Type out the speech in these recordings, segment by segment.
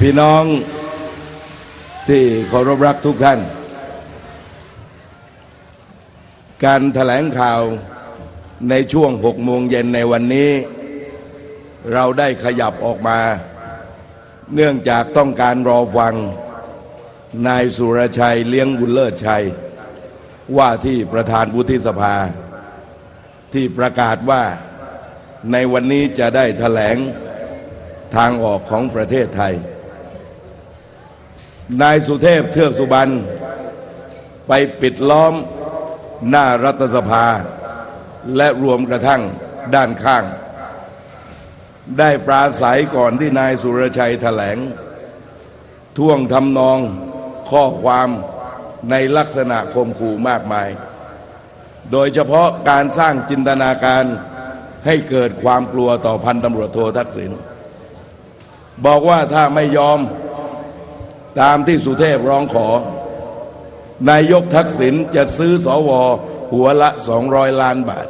พี่น้องที่เคารพรักทุกท่าน การแถลงข่าวในช่วงหกโมงเย็นในวันนี้ เราได้ขยับออกมา เนื่องจากต้องการรอฟัง นายสุรชัยเลี้ยงบุญเลิศชัย ว่าที่ประธานวุฒิสภา ที่ประกาศว่าในวันนี้จะได้แถลงทางออกของประเทศไทย นายสุเทพเทือกสุบรรณไปปิดล้อมหน้ารัฐสภา และรวมกระทั่งด้านข้าง ได้ปราศัยก่อนที่นายสุรชัยแถลง ท่วงทำนองข้อความในลักษณะคมขู่มากมาย โดยเฉพาะการสร้างจินตนาการให้เกิดความกลัวต่อพันตำรวจโททักษิณบอกว่าถ้าไม่ยอมตามที่สุเทพร้องขอ นายกทักษิณจะซื้อสอวอหัวละ 200 ล้านบาท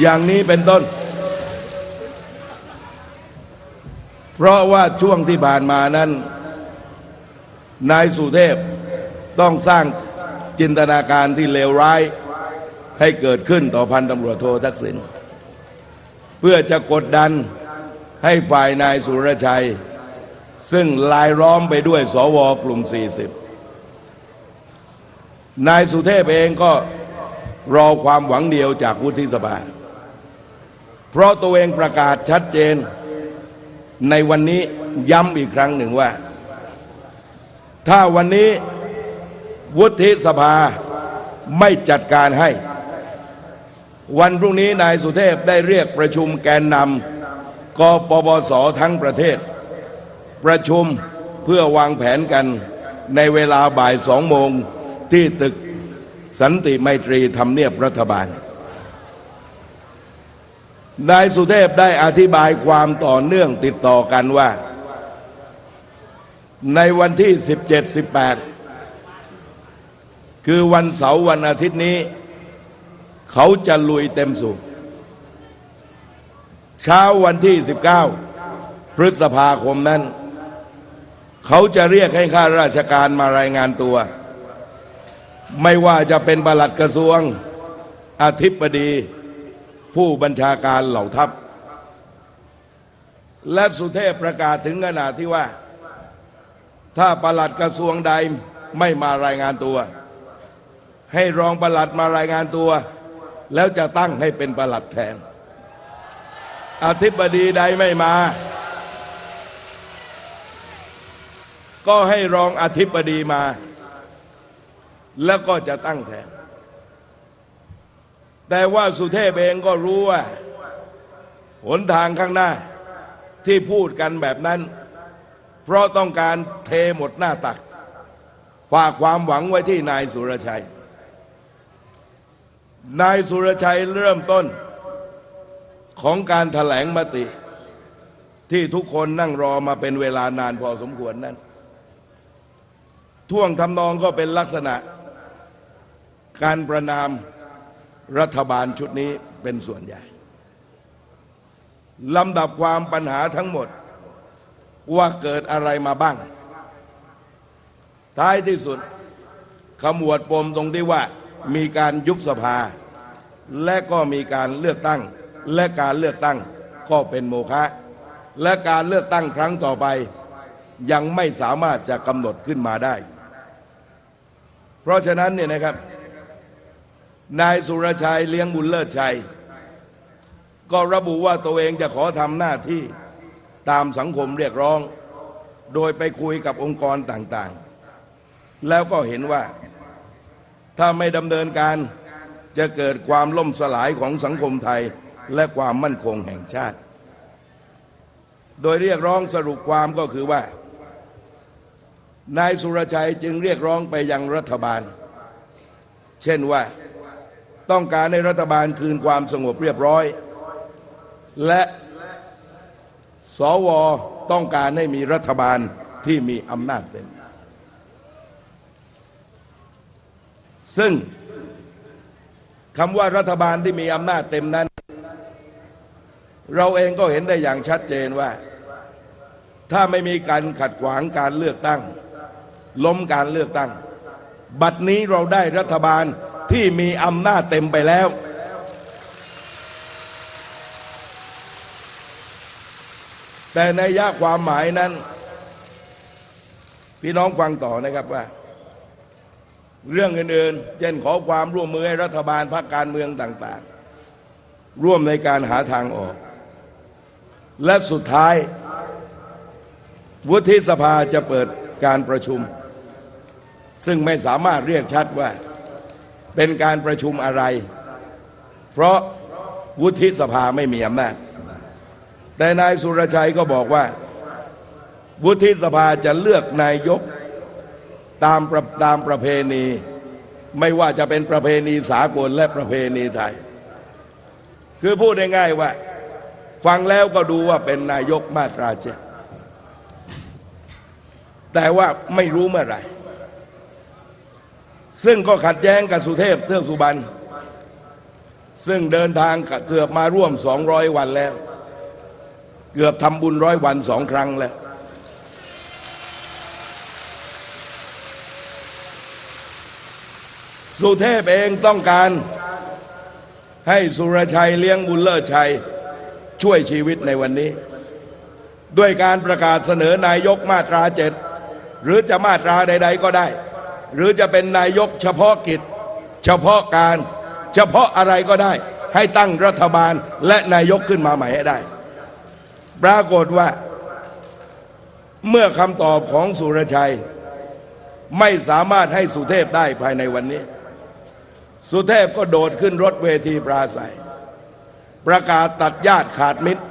อย่างนี้เป็นต้น เพราะว่าช่วงที่ผ่านมานั้น นายสุเทพต้องสร้างจินตนาการที่เลวร้ายให้เกิดขึ้นต่อพันตำรวจโททักษิณเพื่อจะกดดันให้ฝ่ายนายสุรชัย ซึ่งลายล้อมไปด้วยสวกลุ่ม 40 นายสุเทพเองก็รอความหวังเดียวจากวุฒิสภา เพราะตัวเองประกาศชัดเจนในวันนี้ย้ำอีกครั้งหนึ่งว่า ถ้าวันนี้วุฒิสภาไม่จัดการให้ วันพรุ่งนี้นายสุเทพได้เรียกประชุมแกนนำกปปสทั้งประเทศ ประชุมเพื่อวางแผนกันในเวลาบ่ายสองโมงที่ตึกสันติไมตรีทำเนียบรัฐบาล นายสุเทพได้อธิบายความต่อเนื่องติดต่อกันว่า ในวันที่ 17 18 คือวันเสาร์วันอาทิตย์นี้ เขาจะลุยเต็มสูบเช้าวันที่ 19 พฤษภาคมนั้น เขาจะเรียกให้ข้าราชการมารายงานตัว ไม่ว่าจะเป็นบลัดกระทรวงอธิบดี ผู้บัญชาการเหล่าทัพ และสุเทพประกาศถึงขนาดที่ว่า ถ้าประหลัดกระทรวงใดไม่มารายงานตัว ให้รองประหลัดมารายงานตัว แล้วจะตั้งให้เป็นประหลัดแทน อธิบดีใดไม่มา ก็ให้รองอธิบดีมา แล้วก็จะตั้งแทน แต่ว่าสุเทพเองก็รู้ว่า หนทางข้างหน้าที่พูดกันแบบนั้น เพราะต้องการเทหมดหน้าตัก ฝากความหวังไว้ที่นายสุรชัย นายสุรชัยเริ่มต้นของการถแถลงมติ ที่ทุกคนนั่งรอมาเป็นเวลานานพอสมควรนั้น ท่วงทำนองก็เป็นลักษณะ การประนามรัฐบาลชุดนี้เป็นส่วนใหญ่ลำดับความปัญหาทั้งหมด ว่าเกิดอะไรมาบ้าง ท้ายที่สุดขมวดปมตรงที่ว่ามีการยุบสภา และก็มีการเลือกตั้ง และการเลือกตั้งก็เป็นโมฆะและการเลือกตั้งครั้งต่อไป ยังไม่สามารถจะกำหนดขึ้นมาได้ เพราะฉะนั้นเนี่ยนะครับ นายสุรชัยเลี้ยงบุญเลิศชัย ก็ระบุว่าตัวเองจะขอทำหน้าที่ ตามสังคมเรียกร้อง โดยไปคุยกับองค์กรต่างๆ แล้วก็เห็นว่าถ้าไม่ดำเนินการจะเกิดความล่มสลายของสังคมไทยและความมั่นคงแห่งชาติ โดยเรียกร้องสรุปความก็คือว่า นายสุรชัยจึงเรียกร้องไปยังรัฐบาล เช่นว่าต้องการให้รัฐบาลคืนความสงบเรียบร้อย และ สวต้องการให้มีรัฐบาลที่มีอำนาจเต็ม ซึ่งคำว่ารัฐบาลที่มีอำนาจเต็มนั้น เราเองก็เห็นได้อย่างชัดเจนว่า ถ้าไม่มีการขัดขวางการเลือกตั้ง ล้มการเลือกตั้ง บัดนี้เราได้รัฐบาลที่มีอำนาจเต็มไปแล้ว แต่ในยะความหมายนั้น พี่น้องฟังต่อนะครับว่า เรื่องอื่นๆเช่นขอความร่วมมือให้รัฐบาลพรรคการเมืองต่าง ๆ ร่วมในการหาทางออก และสุดท้าย วุฒิสภาจะเปิดการประชุม ซึ่งไม่สามารถเรียกชัดว่า เป็นการประชุมอะไร เพราะวุฒิสภาไม่มีอำนาจ แต่นายสุรชัยก็บอกว่า วุฒิสภาจะเลือกนายกตามประตามประเพณี ไม่ว่าจะเป็นประเพณีสากลและประเพณีไทย คือพูดง่ายๆว่า ฟังแล้วก็ดูว่าเป็นนายกมาตราเจ็ดแต่ว่าไม่รู้เมื่อไหร่ ซึ่งก็ขัดแย้งกับสุเทพเทือกสุบรรณซึ่งเดินทางเกือบมาร่วม 200 วันแล้ว เกือบทำบุญร้อยวันสองครั้งแล้ว สุเทพเองต้องการให้สุรชัยเลี้ยงบุญเลิศชัย ช่วยชีวิตในวันนี้ ด้วยการประกาศเสนอนายกมาตราเจ็ดหรือจะมาตราใด ๆ ก็ได้ หรือจะเป็นนายกเฉพาะกิจ เฉพาะการ เฉพาะอะไรก็ได้ ให้ตั้งรัฐบาลและนายกขึ้นมาใหม่ให้ได้ ปรากฏว่า เมื่อคำตอบของสุรชัย ไม่สามารถให้สุเทพได้ภายในวันนี้ สุเทพก็โดดขึ้นรถเวทีปราศัย ประกาศตัดญาติขาดมิตร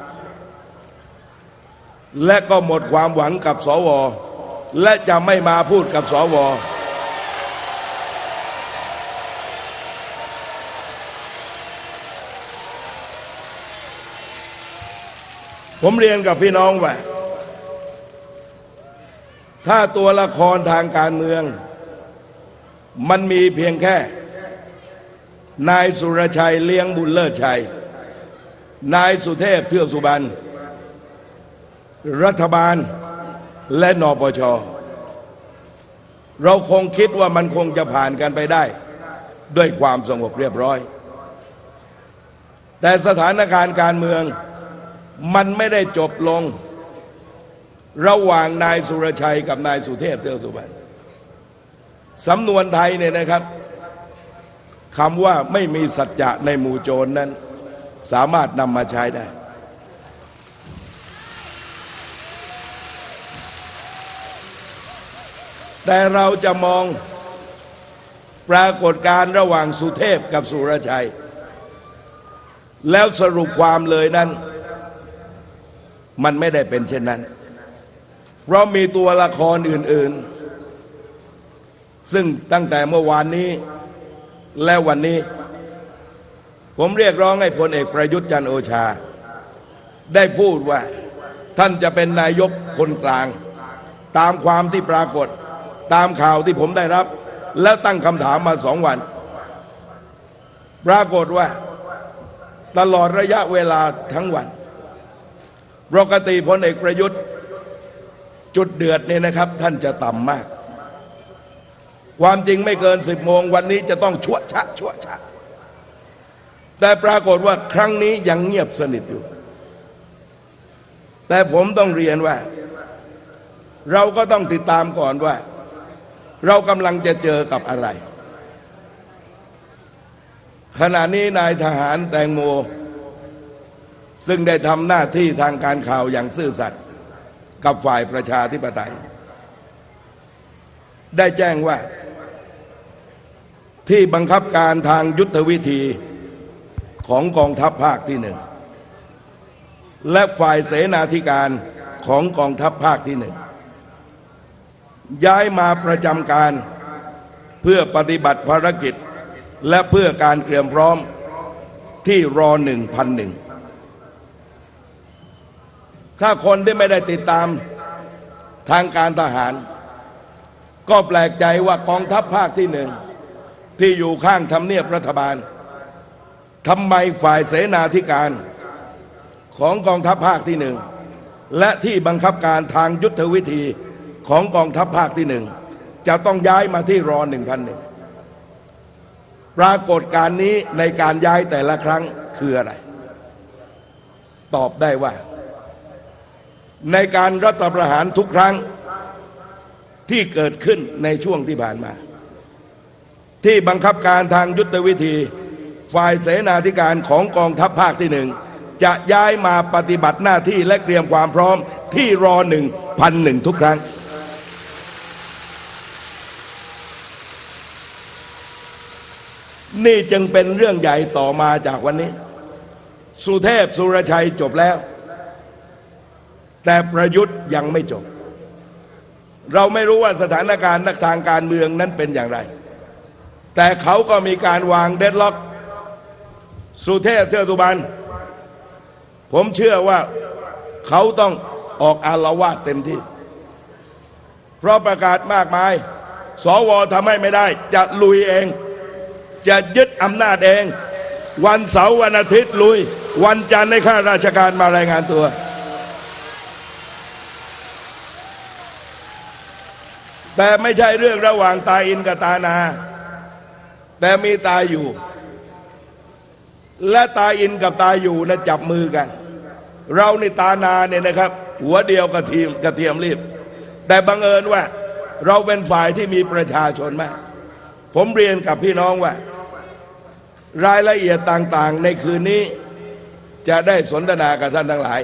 และก็หมดความหวังกับสว และจะไม่มาพูดกับสว ผมเรียนกับพี่น้องว่าถ้าตัวละครทางการเมือง มันมีเพียงแค่ นายสุรชัยเลี้ยงบุญเลิศชัย นายสุเทพเทือกสุบรรณรัฐบาลและนปช เราคงคิดว่ามันคงจะผ่านกันไปได้ ด้วยความสงบเรียบร้อย แต่สถานการณ์การเมือง มันไม่ได้จบลง ระหว่างนายสุรชัยกับนายสุเทพเทือกสุบรรณสำนวนไทยเนี่ยนะครับคำว่าไม่มีสัจจะในหมู่โจรนั้น สามารถนำมาใช้ได้ แต่เราจะมองปรากฏการณ์ระหว่างสุเทพกับสุรชัย แล้วสรุปความเลยนั้น มันไม่ได้เป็นเช่นนั้น เพราะมีตัวละครอื่น ๆ ซึ่งตั้งแต่เมื่อวานนี้และวันนี้ ผมเรียกร้องให้พลเอกประยุทธ์จันโอชา ได้พูดว่าท่านจะเป็นนายกคนกลาง ตามความที่ปรากฏ ตามข่าวที่ผมได้รับ แล้วตั้งคำถามมาสองวัน ปรากฏว่า ตลอดระยะเวลาทั้งวัน ปกติพลเอกประยุทธ์ จุดเดือดเนี่ยนะครับ ท่านจะต่ำมาก ความจริงไม่เกินสิบโมงวันนี้จะต้องชั่วชะชั่วชะ แต่ปรากฏว่าครั้งนี้ยังเงียบสนิทอยู่ แต่ผมต้องเรียนว่า เราก็ต้องติดตามก่อนว่า เรากำลังจะเจอกับอะไร ขณะนี้นายทหารแตงโม ซึ่งได้ทำหน้าที่ทางการข่าวอย่างซื่อสัตย์กับฝ่ายประชาธิปไตย ได้แจ้งว่า ที่บังคับการทางยุทธวิธีของกองทัพภาคที่หนึ่ง และฝ่ายเสนาธิการของกองทัพภาคที่หนึ่ง ย้ายมาประจำการเพื่อปฏิบัติภารกิจและเพื่อการเตรียมพร้อมที่รอหนึ่งพันหนึ่ง ถ้าคนที่ไม่ได้ติดตามทางการทหาร ก็แปลกใจว่ากองทัพภาคที่หนึ่ง ที่อยู่ข้างทำเนียบรัฐบาลทำไมฝ่ายเสนาธิการของกองทัพภาคที่หนึ่ง และที่บังคับการทางยุทธวิธีของกองทัพภาคที่หนึ่ง จะต้องย้ายมาที่รอหนึ่งพันหนึ่งปรากฏการณ์นี้ในการย้ายแต่ละครั้งคืออะไร ตอบได้ว่า ในการรัฐประหารทุกครั้งที่เกิดขึ้นในช่วงที่ผ่านมา ที่บังคับการทางยุทธวิธี ฝ่ายเสนาธิการของกองทัพภาคที่หนึ่ง จะย้ายมาปฏิบัติหน้าที่และเตรียมความพร้อมที่รอหนึ่งพันหนึ่งทุกครั้ง นี่จึงเป็นเรื่องใหญ่ต่อมาจากวันนี้ สุเทพสุรชัยจบแล้ว แต่ประยุทธ์ยังไม่จบ เราไม่รู้ว่าสถานการณ์ทางการเมืองนั้นเป็นอย่างไร แต่เขาก็มีการวางเดดล็อก สุเทพเทือกสุบรรณผมเชื่อว่าเขาต้องออกอารวาสเต็มที่ เพราะประกาศมากมาย สวทำให้ไม่ได้ จะลุยเอง จะยึดอำนาจเอง วันเสาร์วันอาทิตย์ลุย วันจันทร์ให้ข้าราชการมารายงานตัว แต่ไม่ใช่เรื่องระหว่างตาอินกับตานา แต่มีตาอยู่ และตาอินกับตาอยู่นะจับมือกัน เราในตานาเนี่ยนะครับ หัวเดียวกระเทียมกระเทียมรีบ แต่บังเอิญว่า เราเป็นฝ่ายที่มีประชาชนมาก ผมเรียนกับพี่น้องว่า รายละเอียดต่างๆ ในคืนนี้จะได้สนทนากับท่านทั้งหลาย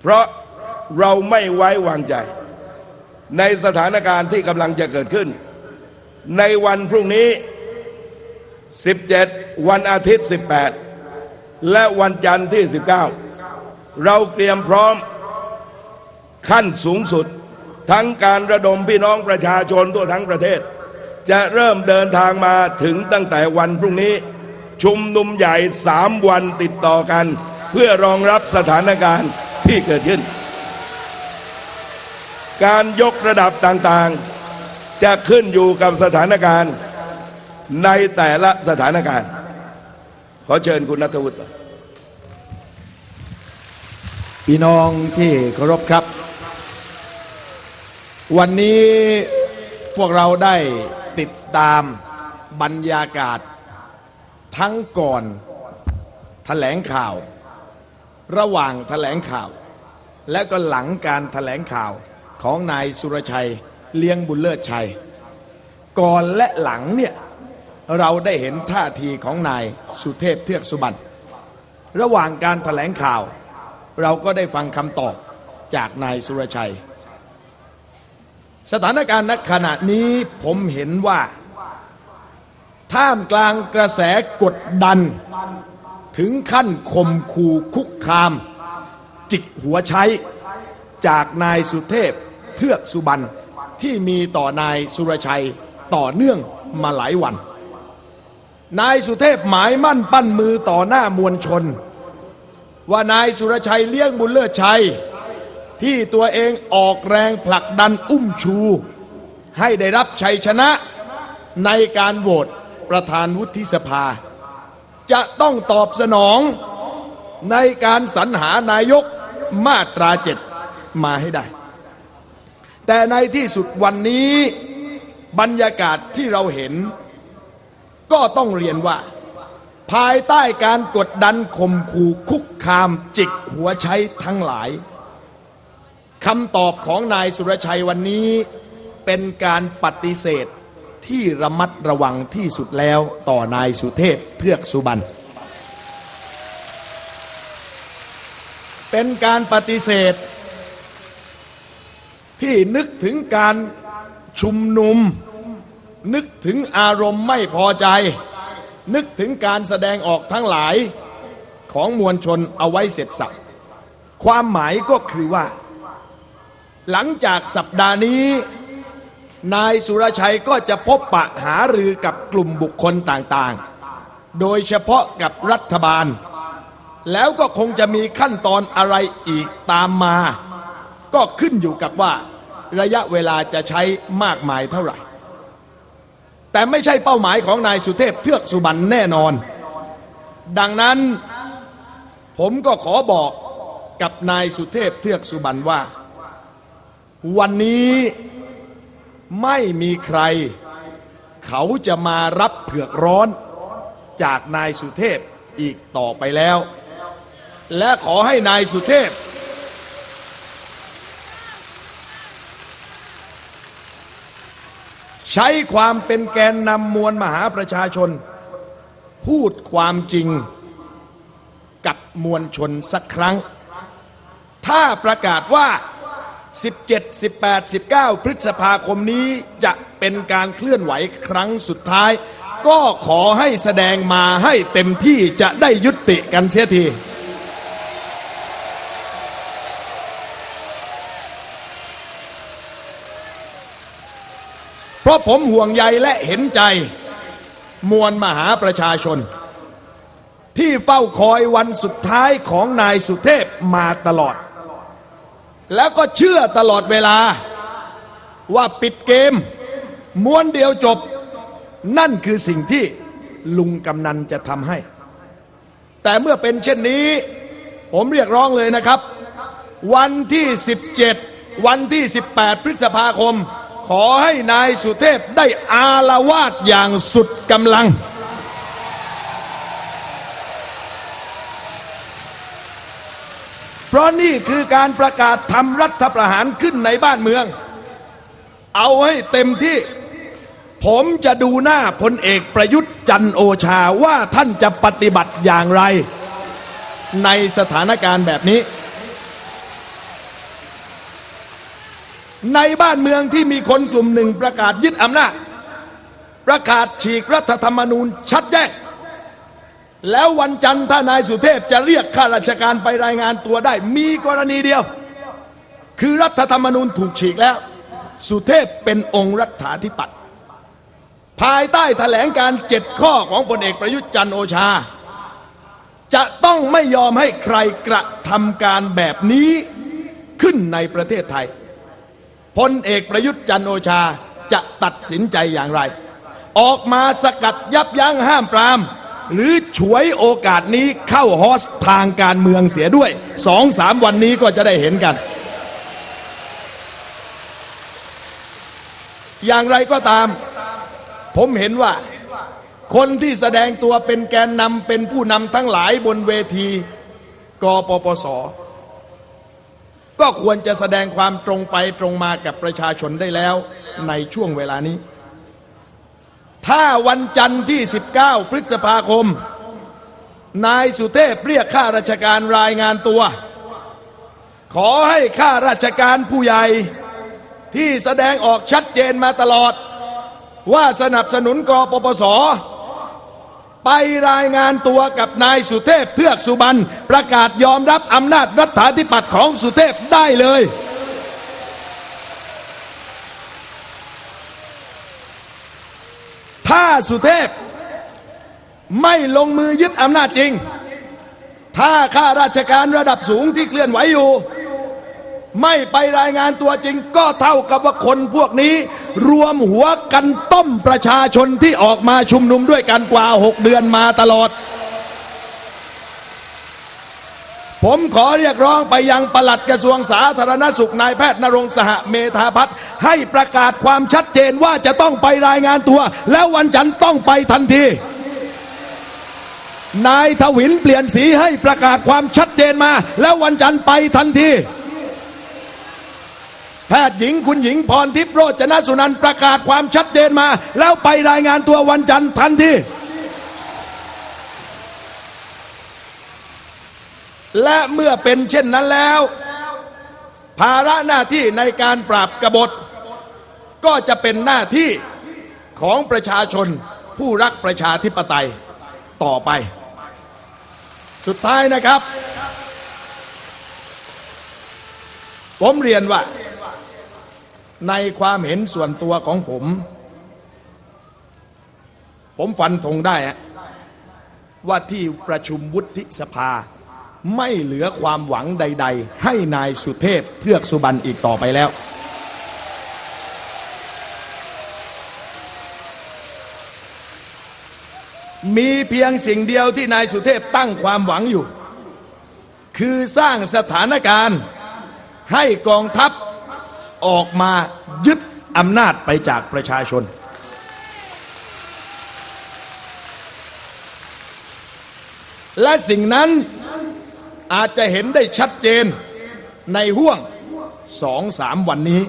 เพราะเราไม่ไว้วางใจ ในสถานการณ์ที่กำลังจะเกิดขึ้น ในวันพรุ่งนี้ 17 วันอาทิตย์ 18 และวันจันทร์ที่ 19 เราเตรียมพร้อมขั้นสูงสุด ทั้งการระดมพี่น้องประชาชนทั่วทั้งประเทศ จะเริ่มเดินทางมาถึงตั้งแต่วันพรุ่งนี้ ชุมนุมใหญ่สามวันติดต่อกัน เพื่อรองรับสถานการณ์ที่เกิดขึ้น การยกระดับต่างๆ จะขึ้นอยู่กับสถานการณ์ในแต่ละสถานการณ์ ขอเชิญคุณนัทวุฒิพี่น้องที่เคารพครับ วันนี้พวกเราได้ติดตามบรรยากาศ ทั้งก่อนแถลงข่าว ระหว่างแถลงข่าว และก็หลังการแถลงข่าว ของนายสุรชัยเลี้ยงบุญเลิศชัย ก่อนและหลังเนี่ยเราได้เห็นท่าทีของนายสุเทพเทือกสุบรรณระหว่างการแถลงข่าว เราก็ได้ฟังคำตอบจากนายสุรชัย สถานการณ์ณขณะนี้ผมเห็นว่า ท่ามกลางกระแสกดดัน ถึงขั้นข่มขู่คุกคาม จิกหัวใช้จากนายสุเทพ เทือกสุบรรณที่มีต่อนายสุรชัยต่อเนื่องมาหลายวัน นายสุเทพหมายมั่นปั้นมือต่อหน้ามวลชน ว่านายสุรชัยเลี้ยงบุญเลิศชัย ที่ตัวเองออกแรงผลักดันอุ้มชู ให้ได้รับชัยชนะในการโหวตประธานวุฒิสภา จะต้องตอบสนองในการสรรหานายกมาตราเจ็ดมาให้ได้ แต่ในที่สุดวันนี้บรรยากาศที่เราเห็น ก็ต้องเรียนว่า ภายใต้การกดดันข่มขู่คุกคามจิกหัวใช้ทั้งหลายคำตอบของนายสุรชัยวันนี้เป็นการปฏิเสธที่ระมัดระวังที่สุดแล้วต่อนายสุเทพเทือกสุบรรณเป็นการปฏิเสธ ที่นึกถึงการชุมนุม นึกถึงอารมณ์ไม่พอใจ นึกถึงการแสดงออกทั้งหลายของมวลชนเอาไว้เสร็จสับความหมายก็คือว่า หลังจากสัปดาห์นี้ นายสุรชัยก็จะพบปะหารือกับกลุ่มบุคคลต่างๆ โดยเฉพาะกับรัฐบาล แล้วก็คงจะมีขั้นตอนอะไรอีกตามมา ก็ขึ้นอยู่กับว่าระยะเวลาจะใช้มากมายเท่าไหร่ แต่ไม่ใช่เป้าหมายของนายสุเทพเทือกสุบรรณแน่นอน ดังนั้นผมก็ขอบอกกับนายสุเทพเทือกสุบรรณว่า วันนี้ไม่มีใคร เขาจะมารับเผือกร้อนจากนายสุเทพอีกต่อไปแล้ว และขอให้นายสุเทพ ใช้ความเป็นแกนนำมวลมหาประชาชน พูดความจริงกับมวลชนสักครั้ง ถ้าประกาศว่า 17 18 19 พฤษภาคมนี้จะเป็นการเคลื่อนไหวครั้งสุดท้าย ก็ขอให้แสดงมาให้เต็มที่จะได้ยุติกันเสียที เพราะผมห่วงใยและเห็นใจ มวลมหาประชาชน ที่เฝ้าคอยวันสุดท้ายของนายสุเทพมาตลอด แล้วก็เชื่อตลอดเวลาว่าปิดเกม ม้วนเดียวจบ นั่นคือสิ่งที่ลุงกำนันจะทำให้ แต่เมื่อเป็นเช่นนี้ ผมเรียกร้องเลยนะครับ วันที่ 17 วันที่ 18 พฤษภาคม ขอให้นายสุเทพได้อาละวาดอย่างสุดกำลัง เพราะนี่คือการประกาศทำรัฐประหารขึ้นในบ้านเมือง เอาให้เต็มที่ ผมจะดูหน้าพลเอกประยุทธ์จันโอชาว่าท่านจะปฏิบัติอย่างไร ในสถานการณ์แบบนี้ ในบ้านเมืองที่มีคนกลุ่มหนึ่งประกาศยึดอำนาจ ประกาศฉีกรัฐธรรมนูญชัดแจ้ง แล้ววันจันทร์ถ้านายสุเทพจะเรียกข้าราชการไปรายงานตัวได้ มีกรณีเดียว คือรัฐธรรมนูญถูกฉีกแล้ว สุเทพเป็นองค์รัฐาธิปัตย์ภายใต้แถลงการเจ็ดข้อของพลเอกประยุทธ์จันโอชา จะต้องไม่ยอมให้ใครกระทำการแบบนี้ขึ้นในประเทศไทย พลเอกประยุทธ์จันโอชาจะตัดสินใจอย่างไร ออกมาสกัดยับยั้งห้ามปราม หรือฉวยโอกาสนี้เข้าฮอสทางการเมืองเสียด้วยสองสามวันนี้ก็จะได้เห็นกัน อย่างไรก็ตาม ผมเห็นว่า คนที่แสดงตัวเป็นแกนนำเป็นผู้นำทั้งหลายบนเวทีกปปส ก็ควรจะแสดงความตรงไปตรงมากับประชาชนได้แล้วในช่วงเวลานี้ ถ้าวันจันทร์ที่ 19 พฤษภาคม นายสุเทพเรียกข้าราชการรายงานตัว ขอให้ข้าราชการผู้ใหญ่ที่แสดงออกชัดเจนมาตลอด ว่าสนับสนุนกปปส ไปรายงานตัวกับนายสุเทพเทือกสุบรรณประกาศยอมรับอำนาจรัฐาธิปัตย์ของสุเทพได้เลย ถ้าสุเทพไม่ลงมือยึดอำนาจจริง ถ้าข้าราชการระดับสูงที่เคลื่อนไหวอยู่ ไม่ไปรายงานตัวจริงก็เท่ากับว่าคนพวกนี้ รวมหัวกันต้มประชาชนที่ออกมาชุมนุมด้วยกันกว่า 6 เดือนมาตลอด ผมขอเรียกร้องไปยังปลัดกระทรวงสาธารณสุขนายแพทย์นรงสหเมธาพัฒน์ให้ประกาศความชัดเจนว่าจะต้องไปรายงานตัว แล้ววันจันทร์ต้องไปทันทีนายทวินเปลี่ยนสีให้ประกาศความชัดเจนมา แล้ววันจันทร์ไปทันที ทย์หญิงคุณหญิงพรทิพย์โรจนสุนันท์ประกาศความชัดเจนมา แล้วไปรายงานตัววันจันทร์ทันทีและเมื่อเป็นเช่นนั้นแล้ว ภาระหน้าที่ในการปราบกบฏ ก็จะเป็นหน้าที่ของประชาชนผู้รักประชาธิปไตยต่อไป สุดท้ายนะครับ ผมเรียนว่า ในความเห็นส่วนตัวของผม ผมฟันธงได้ว่าที่ประชุมวุฒิสภา ไม่เหลือความหวังใด ๆ ให้นายสุเทพเทือกสุบรรณอีกต่อไปแล้ว มีเพียงสิ่งเดียวที่นายสุเทพตั้งความหวังอยู่ คือสร้างสถานการณ์ให้กองทัพ ออกมายึดอำนาจไปจากประชาชน และสิ่งนั้นอาจจะเห็นได้ชัดเจนในห่วงสองสามวันนี้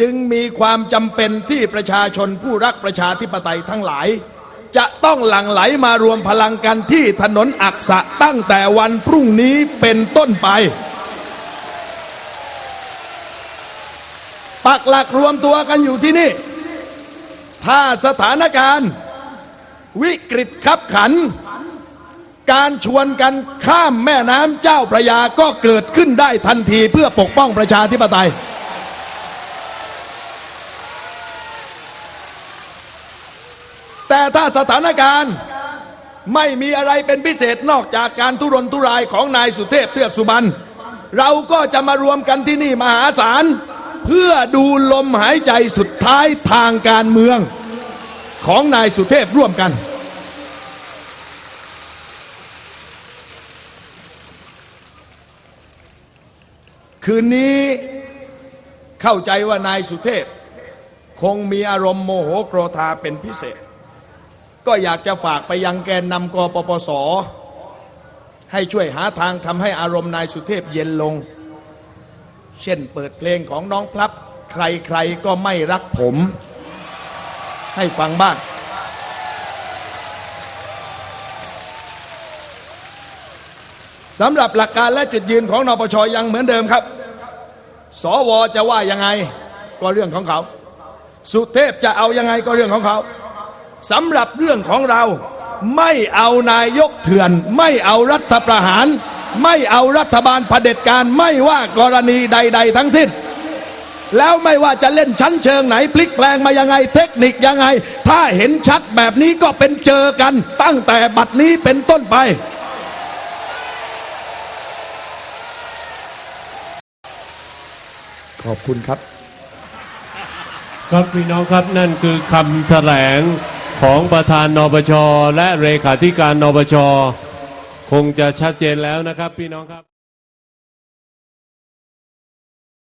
จึงมีความจำเป็นที่ประชาชนผู้รักประชาธิปไตยทั้งหลาย จะต้องหลั่งไหลมารวมพลังกันที่ถนนอักษะตั้งแต่วันพรุ่งนี้เป็นต้นไป ปักหลักรวมตัวกันอยู่ที่นี่ ถ้าสถานการณ์ วิกฤตขับขัน การชวนกันข้ามแม่น้ำเจ้าพระยาก็เกิดขึ้นได้ทันทีเพื่อปกป้องประชาธิปไตย แต่ถ้าสถานการณ์ไม่มีอะไรเป็นพิเศษนอกจากการทุรนทุรายของนายสุเทพเทือกสุบรรณเราก็จะมารวมกันที่นี่มหาศาล เพื่อดูลมหายใจสุดท้ายทางการเมืองของนายสุเทพร่วมกัน คืนนี้เข้าใจว่านายสุเทพ คงมีอารมณ์โมโหโกรธาเป็นพิเศษ ก็อยากจะฝากไปยังแกนนำกปปส ให้ช่วยหาทางทำให้อารมณ์นายสุเทพเย็นลง เช่นเปิดเพลงของน้องพลับ ใครๆก็ไม่รักผม ให้ฟังบ้างสำหรับหลักการและจุดยืนของนปชยังเหมือนเดิมครับ สวจะว่ายังไงก็เรื่องของเขา สุเทพจะเอายังไงก็เรื่องของเขาสำหรับเรื่องของเราไม่เอานายกเถื่อน ไม่เอารัฐประหาร ไม่เอารัฐบาลเผด็จการไม่ว่ากรณีใด ๆ ทั้งสิ้น แล้วไม่ว่าจะเล่นชั้นเชิงไหนพลิกแปลงมายังไงเทคนิคยังไง ถ้าเห็นชัดแบบนี้ก็เป็นเจอกันตั้งแต่บัดนี้เป็นต้นไปขอบคุณครับ ครับพี่น้องครับนั่นคือคำแถลงของประธานนปชและเลขาธิการนปช งจะชัดเจนแล้วนะครับพี่น้องครับ